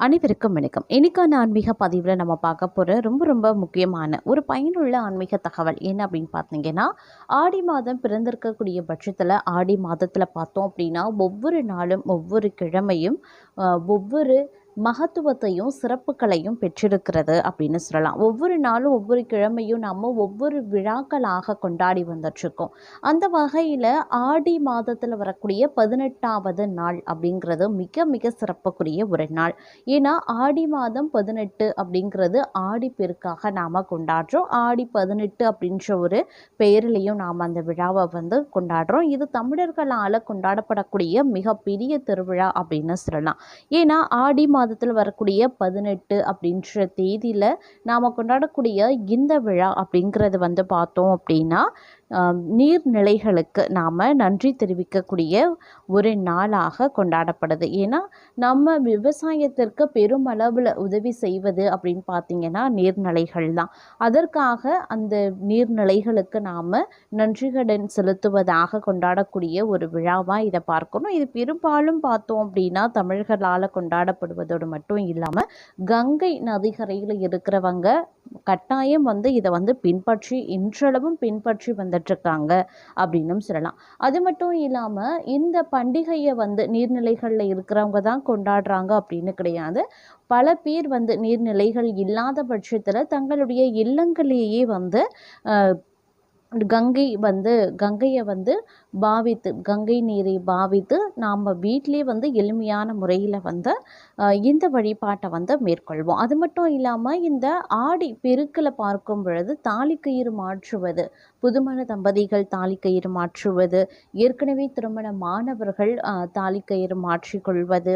அனைவருக்கும் வணக்கம். இன்னைக்கான ஆன்மீக பதிவில் நம்ம பார்க்க போகிற ரொம்ப ரொம்ப முக்கியமான ஒரு பயனுள்ள ஆன்மீக தகவல் என்ன அப்படின்னு பார்த்தீங்கன்னா ஆடி மாதம் பிறந்திருக்கக்கூடிய பட்சத்தில் ஆடி மாதத்தில் பார்த்தோம் அப்படின்னா ஒவ்வொரு நாளும் ஒவ்வொரு கிழமையும் ஒவ்வொரு மகத்துவத்தையும் சிறப்புகளையும் பெற்றிருக்கிறது அப்படின்னு சொல்லலாம். ஒவ்வொரு நாளும் ஒவ்வொரு கிழமையும் நம்ம ஒவ்வொரு விழாக்களாக கொண்டாடி வந்துட்டுருக்கோம். அந்த வகையில் ஆடி மாதத்தில் வரக்கூடிய பதினெட்டாவது நாள் அப்படிங்கிறது மிக மிக சிறப்புக்குரிய ஒரு நாள். ஏன்னா ஆடி மாதம் பதினெட்டு அப்படிங்கிறது ஆடி பெருக்காக நாம் கொண்டாடுறோம். ஆடி பதினெட்டு அப்படின்ற ஒரு பெயரிலையும் நாம் அந்த விழாவை வந்து கொண்டாடுறோம். இது தமிழர்களால் கொண்டாடப்படக்கூடிய மிகப்பெரிய திருவிழா அப்படின்னு சொல்லலாம். ஏன்னா ஆடி மாதம் மாதத்தில் வரக்கூடிய பதினெட்டு அப்படின்ற தேதியில் நாம் கொண்டாடக்கூடிய இந்த விழா அப்படிங்கிறது வந்து பார்த்தோம் அப்படின்னா நீர்நிலைகளுக்கு நாம் நன்றி தெரிவிக்கக்கூடிய ஒரு நாளாக கொண்டாடப்படுது. ஏன்னா நம்ம விவசாயத்திற்கு பெருமளவில் உதவி செய்வது அப்படின்னு பார்த்திங்கன்னா நீர்நிலைகள் தான். அதற்காக அந்த நீர்நிலைகளுக்கு நாம் நன்றிகடன் செலுத்துவதாக கொண்டாடக்கூடிய ஒரு விழாவாக இதை பார்க்கணும். இது பெரும்பாலும் பார்த்தோம் அப்படின்னா தமிழர்களால் கொண்டாடப்படுவதோடு மட்டும் இல்லாமல் கங்கை நதிக்கரையில் இருக்கிறவங்க கட்டாயம் வந்து இதை வந்து பின்பற்றி இன்றளவும் பின்பற்றி வந்துட்டுருக்காங்க அப்படின்னும் சொல்லலாம். அது மட்டும் இல்லாமல் இந்த பண்டிகையை வந்து நீர்நிலைகளில் இருக்கிறவங்க தான் கொண்டாடுறாங்க அப்படின்னு கிடையாது. பல பேர் வந்து நீர்நிலைகள் இல்லாத பட்சத்தில் தங்களுடைய இல்லங்களையே வந்து கங்கை வந்து கங்கையை வந்து பாவித்து கங்கை நீரை பாவித்து நாம் வீட்டிலே வந்து எளிமையான முறையில் வந்து இந்த வழிபாட்டை வந்து மேற்கொள்வோம். அது மட்டும் இல்லாமல் இந்த ஆடி பெருக்கில் பார்க்கும் பொழுது தாலிக்கயிறு மாற்றுவது புதுமண தம்பதிகள் தாலிக்கயிறு மாற்றுவது ஏற்கனவே திருமணமானவர்கள் மாணவர்கள் தாலிக்கயிறு மாற்றிக்கொள்வது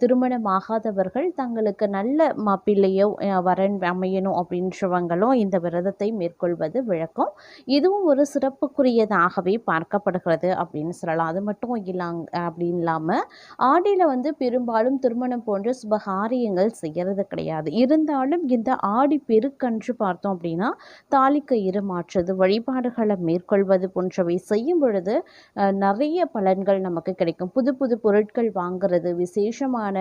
திருமணமாகாதவர்கள் தங்களுக்கு நல்ல மாப்பிள்ளையோ வரன் அமையணும் அப்படின்றவங்களும் இந்த விரதத்தை மேற்கொள்வது விளக்கம். இதுவும் ஒரு சிறப்புக்குரியதாகவே பார்க்கப்படுகிறது அப்படின்னு சொல்லலாம். அது மட்டும் இல்லாங்க அப்படின்னு இல்லாமல் ஆடியில் வந்து பெரும்பாலும் திருமணம் போன்ற சுபகாரியங்கள் செய்கிறது கிடையாது. இருந்தாலும் இந்த ஆடி பெருக்கன்று பார்த்தோம் அப்படின்னா தாலிக்கயிறு மாற்றுறது வழிபாடுகளை மேற்கொள்வது போன்றவை செய்யும் பொழுது நிறைய பலன்கள் நமக்கு கிடைக்கும். புது புது பொருட்கள் வாங்குறது விசேஷமான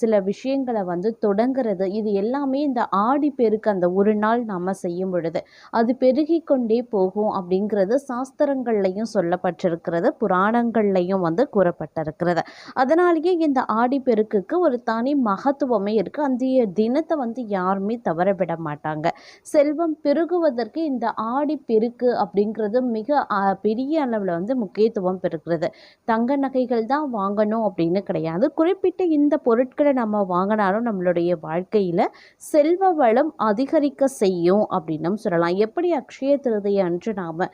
சில விஷயங்களை வந்து தொடங்குறது இது எல்லாமே இந்த ஆடி பெருக்கு அந்த ஒரு நாள் நம்ம செய்யும் பொழுது அது பெருகி கொண்டே போகும் அப்படிங்கிறது சாஸ்திரங்கள்லையும் சொல்லப்பட்டிருக்கிறது புராணங்கள்லையும் வந்து கூறப்பட்டிருக்கிறது. அதனாலேயே இந்த ஆடி பெருக்குக்கு ஒரு தனி மகத்துவமே இருக்குது அந்த தினத்தை வந்து யாருமே தவற விட மாட்டாங்க. செல்வம் பெருகுவதற்கு இந்த ஆடி பெருக்கு அப்படிங்கிறது மிக பெரிய அளவில் வந்து முக்கியத்துவம் பெறுகிறது. தங்க நகைகள் தான் வாங்கணும் அப்படின்னு கிடையாது. குறிப்பிட்ட இந்த பொருட்களை நம்ம வாங்கினாலும் நம்மளுடைய வாழ்க்கையில் செல்வ வளம் அதிகரிக்க செய்யும் அப்படின்னும் சொல்லலாம். எப்படி அக்ஷய திருதை அன்று நாம்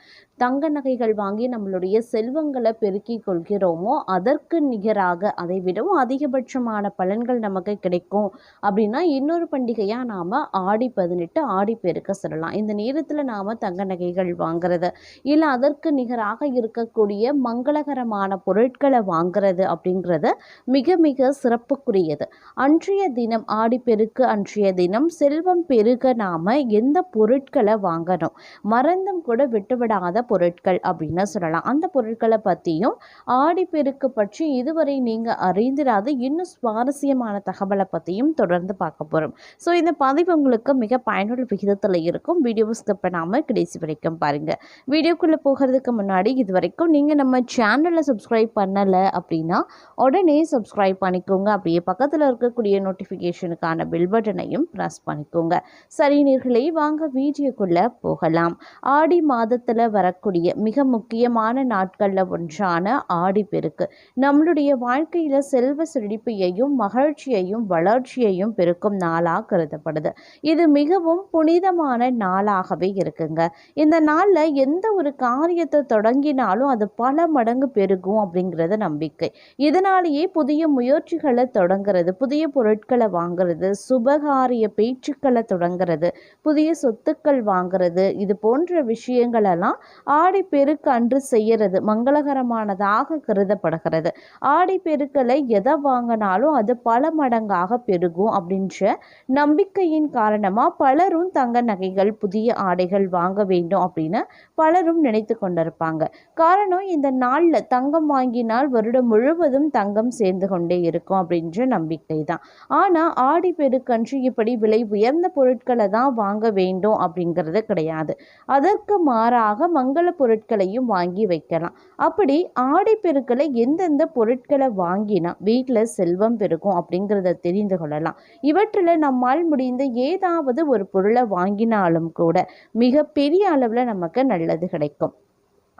தங்க நகைகள் வாங்கி நம்மளுடைய செல்வங்களை பெருக்கி கொள்கிறோமோ அதற்கு நிகராக அதை விடவும் அதிகபட்சமான பலன்கள் நமக்கு கிடைக்கும். அப்படின்னா இன்னொரு பண்டிகையாக நாம் ஆடி பதினெட்டு ஆடி பெருக்க சொல்லலாம். இந்த நேரத்தில் நாம் தங்க நகைகள் வாங்குறது இல்லை அதற்கு நிகராக இருக்கக்கூடிய மங்களகரமான பொருட்களை வாங்குறது அப்படிங்கிறது மிக மிக சிறப்புக்குரியது. அன்றைய தினம் ஆடிப்பெருக்கு அன்றைய தினம் செல்வம் பெருக நாம் எந்த பொருட்களை வாங்கணும்? மறந்தும் கூட விட்டுவிடாத பொருட்கள் அப்படின்னு சொல்லலாம். அந்த பொருட்களை பற்றியும் ஆடிப்பெருக்கு பற்றி இதுவரை நீங்கள் அறிந்திராத. இன்னும் சுவாரஸ்யமான தகவலை பற்றியும் தொடர்ந்து பார்க்க போகிறோம் ஸோ இந்த பதிவு உங்களுக்கு மிக பயனுள்ள விகிதத்தில் இருக்கும். வீடியோ ஸ்கிப் பண்ணாமல் கடைசி வரைக்கும் பாருங்கள் வீடியோக்குள்ளே போகிறதுக்கு முன்னாடி இது வரைக்கும் நீங்கள் நம்ம சேனலை சப்ஸ்கிரைப் பண்ணலை அப்படின்னா உடனே சப்ஸ்கிரைப் பண்ணிக்கோங்க. அப்படியே பக்கத்தில் இருக்கக்கூடிய நோட்டிஃபிகேஷனுக்கான பெல் பட்டனையும் ப்ரெஸ் பண்ணிக்கோங்க. சரி நீர்களை வாங்க வீடியோக்குள்ளே போகலாம். ஆடி மாதத்தில் வரக்கூடிய மிக முக்கியமான நாட்களில் ஒன்றான ஆடிப்பெருக்கு நம்மளுடைய வாழ்க்கையில் செல்வ செழிப்பையையும் மகிழ்ச்சியையும் வளர்ச்சியையும் பெருக்கும் நாளாக கருதப்படுது. இது மிகவும் புனிதமான நாளாகவே இருக்குங்க. இந்த நாளில் எந்த ஒரு காரியத்தை தொடங்கினாலும் அது பல மடங்கு பெருகும் அப்படிங்கிறது நம்பிக்கை. இதனாலேயே புதிய முயற்சிகளை தொடங்குறது புதிய பொருட்களை வாங்குறது சுபகாரிய பேச்சுக்களை தொடங்குறது புதிய சொத்துக்கள் வாங்குறது இது போன்ற விஷயங்களெல்லாம் ஆடிப்பெருக்கு அன்று செய்யறது மங்களகரமானதாக கருதப்படுகிறது. ஆடிப்பெருக்களை எதை வாங்கினாலும் அது பல மடங்காக பெருகும் அப்படின்ற நம்பிக்கையின் காரணமாக பலரும் தங்க நகைகள் புதிய ஆடைகள் வாங்க வேண்டும் அப்படின்னு பலரும் நினைத்து கொண்டிருப்பாங்க. காரணம் இந்த நாளில் தங்கம் வாங்கினால் வருடம் முழுவதும் தங்கம் சேர்ந்து கொண்டே இருக்கும் அப்படின்ற நம்பிக்கை தான். ஆனால் ஆடி பெருக்கன்று இப்படி விலை உயர்ந்த பொருட்களை தான் வாங்க வேண்டும் அப்படிங்கிறது கிடையாது. அதற்கு மாறாக மங்க மங்கள பொருட்களையும் வாங்கி வைக்கலாம். அப்படி ஆடை பெருக்களை எந்தெந்த பொருட்களை வாங்கினா வீட்டில் செல்வம் பெருகும் அப்படிங்கிறத தெரிந்து கொள்ளலாம். இவற்றில் நம்மால் முடிந்த ஏதாவது ஒரு பொருளை வாங்கினாலும் கூட மிக பெரிய அளவில் நமக்கு நல்லது கிடைக்கும்.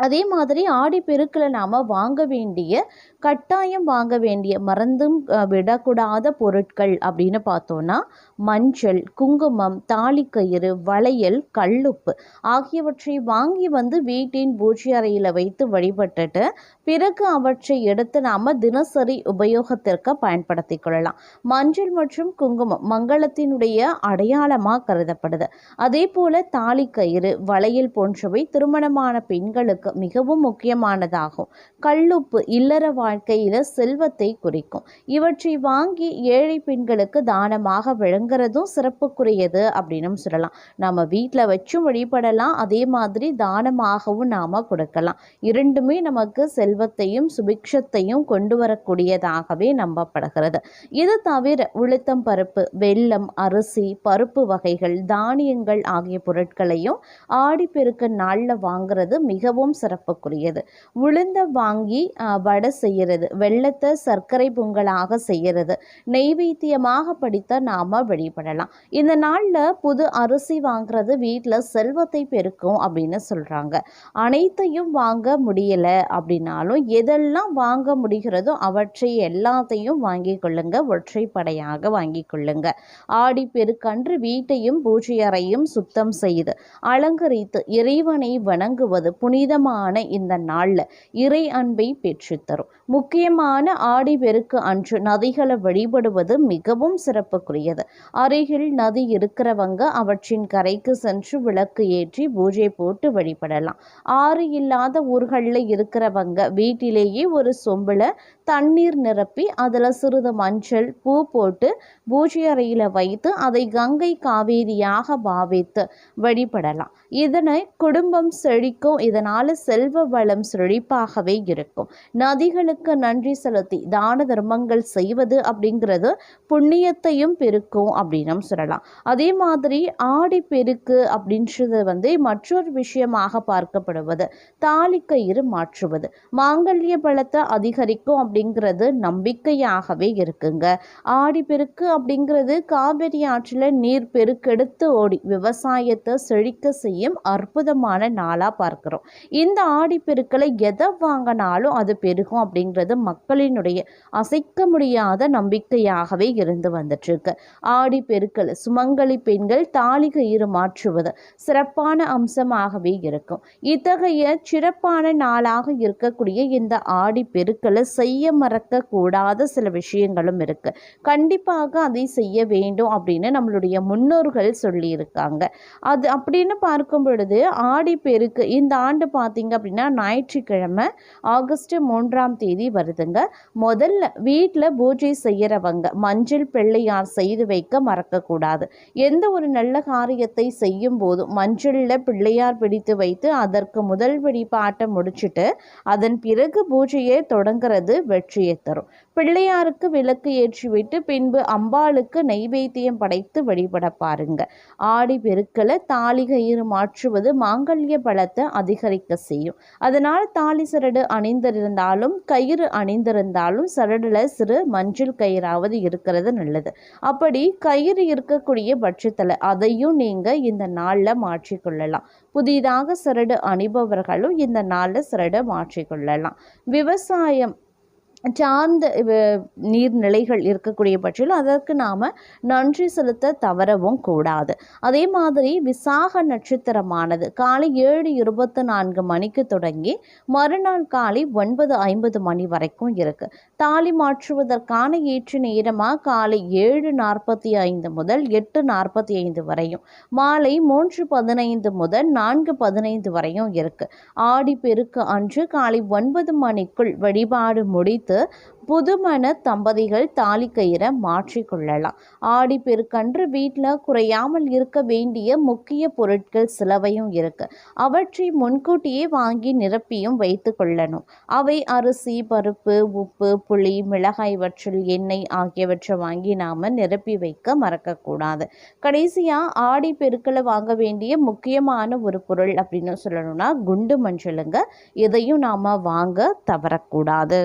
அதே மாதிரி ஆடி பெருக்கில் நாம் வாங்க வேண்டிய கட்டாயம் வாங்க வேண்டிய மறந்தும் விடக்கூடாத பொருட்கள் அப்படின்னு பார்த்தோன்னா மஞ்சள் குங்குமம் தாலிக்கயிறு வளையல் கல்லுப்பு ஆகியவற்றை வாங்கி வந்து வீட்டின் பூஜை அறையில் வைத்து வழிபட்டுட்டு பிறகு அவற்றை எடுத்து நாம் தினசரி உபயோகத்திற்கு பயன்படுத்தி கொள்ளலாம். மஞ்சள் மற்றும் குங்குமம் மங்களத்தினுடைய அடையாளமாக கருதப்படுது. அதே போல தாலி கயிறு வளையல் போன்றவை திருமணமான பெண்களுக்கு மிகவும் முக்கியமானதாகும். கல்லுப்பு இல்லற வாழ்க்கையில செல்வத்தை குறிக்கும். இவற்றை வாங்கி ஏழை பெண்களுக்கு தானமாக வழங்குறதும் சிறப்புக்குரியது அப்படின்னு சொல்லலாம். நம்ம வீட்டில் வச்சும் வழிபடலாம் அதே மாதிரி தானமாகவும் நாம் கொடுக்கலாம். இரண்டுமே நமக்கு செல்வ செல்வத்தையும் சுபிக்ஷத்தையும் கொண்டு வரக்கூடியதாகவே நம்பப்படுகிறது. இது தவிர உளுத்தம் பருப்பு வெள்ளம் அரிசி பருப்பு வகைகள் தானியங்கள் ஆகிய பொருட்களையும் ஆடிப்பெருக்க நாளில் வாங்குறது மிகவும் சிறப்புக்குரியது. உளுந்த வாங்கி வடை செய்யறது வெள்ளத்தை சர்க்கரை பொங்கலாக செய்யறது நெய்வேத்தியமாக படித்த நாம வழிபடலாம் இந்த நாளில் புது அரிசி வாங்குறது வீட்டில் செல்வத்தை பெருக்கும் அப்படின்னு சொல்கிறாங்க அனைத்தையும் வாங்க முடியலை இருந்தாலும் எதெல்லாம் வாங்க முடிகிறதோ அவற்றை எல்லாத்தையும் வாங்கி கொள்ளுங்க. ஒற்றைப்படையாக வாங்கி கொள்ளுங்க. ஆடி பெருக்கன்று வீட்டையும் பூஜை அறையும் சுத்தம் செய்து அலங்கரித்து இறைவனை வணங்குவது புனிதமான இந்த நாளில் இறை அன்பை பெற்றுத்தரும் முக்கியமான ஆடி பெருக்கு அன்று நதிகளை வழிபடுவது மிகவும் சிறப்புக்குரியது. அருகில் நதி இருக்கிறவங்க அவற்றின் கரைக்கு சென்று விளக்கு ஏற்றி பூஜை போட்டு வழிபடலாம். ஆறு இல்லாத ஊர்களில் இருக்கிறவங்க வீட்டிலேயே ஒரு சொம்பில் தண்ணீர் நிரப்பி அதில் சிறிது மஞ்சள் பூ போட்டு பூஜை அறையில் வைத்து அதை கங்கை காவேரியாக பாவித்து வழிபடலாம். இதனை குடும்பம் செழிக்கும் இதனால் செல்வ வளம் செழிப்பாகவே இருக்கும். நதிகளுக்கு நன்றி செலுத்தி தான தர்மங்கள் செய்வது அப்படிங்கிறது புண்ணியத்தையும் பெருக்கும் அப்படின்னு சொல்லலாம். அதே மாதிரி ஆடி பெருக்கு அப்படின்றது வந்து மற்றொரு விஷயமாக பார்க்கப்படுவது தாலிக்கயிறு மாற்றுவது. மாங்கல்ய பலத்தை அதிகரிக்கும் அப்படிங்கிறது நம்பிக்கையாகவே இருக்குங்க. ஆடிப்பெருக்கு அப்படிங்கிறது காவிரி ஆற்றில் நீர் பெருக்கெடுத்து ஓடி விவசாயத்தை செழிக்க செய்யும் அற்புதமான நாளாக பார்க்குறோம். இந்த ஆடிப்பெருக்களை எதை வாங்கினாலும் அது பெருகும் அப்படிங்கிறது மக்களினுடைய அசைக்க முடியாத நம்பிக்கையாகவே இருந்து வந்துட்டுருக்கு. ஆடிப்பெருக்கள் சுமங்கலி பெண்கள் தாலிகயிறு மாற்றுவது சிறப்பான அம்சமாகவே இருக்கும். இத்தகைய சிறப்பான நாளாக இருக்கக்கூடிய இந்த ஆடி பெருக்களை செய்ய மறக்க கூடாத சில விஷயங்களும் இருக்கு. கண்டிப்பாக அதை செய்ய வேண்டும் அப்படின்னு நம்மளுடைய முன்னோர்கள் சொல்லியிருக்காங்க. அது அப்படின்னு பார்க்கும் பொழுது ஆடி பெருக்கு இந்த ஆண்டு பார்த்தீங்க அப்படின்னா ஞாயிற்றுக்கிழமை ஆகஸ்ட் மூன்றாம் தேதி வருதுங்க. முதல்ல வீட்டில் பூஜை செய்கிறவங்க மஞ்சள் பிள்ளையார் செய்து வைக்க மறக்கக்கூடாது. எந்த ஒரு நல்ல காரியத்தை செய்யும் போதும் மஞ்சளில் பிள்ளையார் பிடித்து வைத்து அதற்கு முதல் வழிபாட்டை முடிச்சுட்டு அதன் பிறகு பூஜையை தொடங்குறது வெற்றியை தரும். பிள்ளையாருக்கு விளக்கு ஏற்றிவிட்டு பின்பு அம்பாளுக்கு நெய்வேத்தியம் படைத்து வழிபட பாருங்க. ஆடி பெருக்களை தாலி கயிறு மாற்றுவது மாங்கல்ய பலத்தை அதிகரிக்க செய்யும். அதனால் தாலி சரடு அணிந்திருந்தாலும் கயிறு அணிந்திருந்தாலும் சரடுல சிறு மஞ்சள் கயிறாவது இருக்கிறது நல்லது. அப்படி கயிறு இருக்கக்கூடிய பட்சத்தில் அதையும் நீங்கள் இந்த நாளில் மாற்றிக்கொள்ளலாம் புதிதாக சிரடு அணிபவர்களும் இந்த நாளில் சரடை மாற்றிக்கொள்ளலாம். விவசாயம் சார்ந்த நீர்நிலைகள் இருக்கக்கூடிய பட்சத்தில் அதற்கு நாம் நன்றி செலுத்த தவறவும் கூடாது. அதே மாதிரி விசாக நட்சத்திரமானது காலை ஏழு இருபத்து நான்கு மணிக்கு தொடங்கி மறுநாள் காலை ஒன்பது ஐம்பது மணி வரைக்கும் இருக்கு. தாலி மாற்றுவதற்கான ஏற்ற நேரமாக காலை ஏழு நாற்பத்தி ஐந்து முதல் எட்டு நாற்பத்தி ஐந்து வரையும் மாலை மூன்று பதினைந்து முதல் நான்கு பதினைந்து வரையும் இருக்கு. ஆடி பெருக்கு அன்று காலை ஒன்பது மணிக்குள் வழிபாடு முடித்து புதுமண தம்பதிகள் தாலி கயிறை மாற்றிக்கொள்ளலாம். ஆடி பெருக்கன்று வீட்டில் குறையாமல் இருக்க வேண்டிய முக்கிய பொருட்கள் சிலவையும் இருக்கு. அவற்றை முன்கூட்டியே வாங்கி நிரப்பியும் வைத்து கொள்ளணும். அவை அரிசி பருப்பு உப்பு புளி மிளகாய் வற்றல் எண்ணெய் ஆகியவற்றை வாங்கி நாம் நிரப்பி வைக்க மறக்கக்கூடாது. கடைசியாக ஆடி பெருக்களை வாங்க வேண்டிய முக்கியமான ஒரு பொருள் அப்படின்னு சொல்லணும்னா குண்டு மஞ்சளுங்க. இதையும் நாம் வாங்க தவறக்கூடாது.